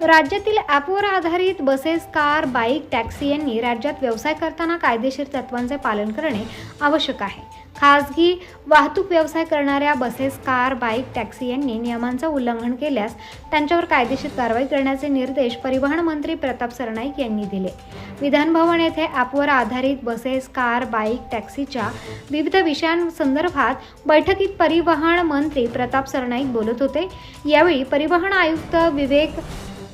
राज्यातील ॲपवर आधारित बसेस कार बाईक टॅक्सी यांनी राज्यात व्यवसाय करताना कायदेशीर तत्वांचे पालन करणे आवश्यक आहे. खासगी वाहतूक व्यवसाय करणाऱ्या बसेस कार बाईक टॅक्सी यांनी नियमांचं उल्लंघन केल्यास त्यांच्यावर कायदेशीर कारवाई करण्याचे निर्देश परिवहन मंत्री प्रताप सरनाईक यांनी दिले. विधानभवन येथे ॲपवर आधारित बसेस कार बाईक टॅक्सीच्या विविध विषयांसंदर्भात बैठकीत परिवहन मंत्री प्रताप सरनाईक बोलत होते. यावेळी परिवहन आयुक्त विवेक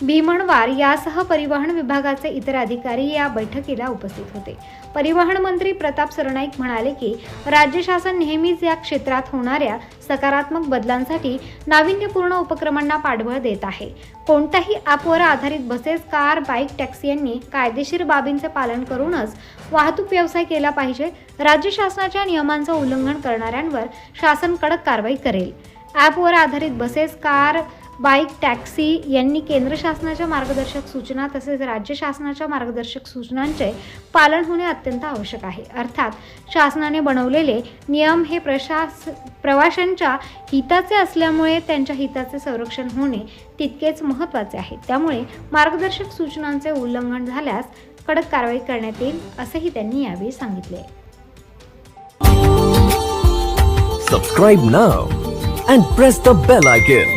भीमणवार यासह परिवहन विभागाचे इतर अधिकारी या बैठकीला उपस्थित होते. परिवहन मंत्री प्रताप सरनाईक म्हणाले की राज्य शासन नेहमीच या क्षेत्रात होणाऱ्या सकारात्मक बदलांसाठी नाविन्यपूर्ण उपक्रमांना पाठबळ देत आहे. कोणत्याही ॲपवर आधारित बसेस कार बाईक टॅक्सी यांनी कायदेशीर बाबींचे पालन करूनच वाहतूक व्यवसाय केला पाहिजे. राज्य शासनाच्या नियमांचं उल्लंघन करणाऱ्यांवर शासन कडक कारवाई करेल. ॲपवर आधारित बसेस कार बाईक टॅक्सी यांनी केंद्र शासनाच्या मार्गदर्शक सूचना तसेच राज्य शासनाच्या मार्गदर्शक सूचनांचे पालन होणे अत्यंत आवश्यक आहे. अर्थात शासनाने बनवलेले नियम हे प्रशास प्रवाशांच्या हिताचे असल्यामुळे त्यांच्या हिताचे संरक्षण होणे तितकेच महत्त्वाचे आहे. त्यामुळे मार्गदर्शक सूचनांचे उल्लंघन झाल्यास कडक कारवाई करण्यात येईल असेही त्यांनी यावेळी सांगितले. Subscribe now and press the bell icon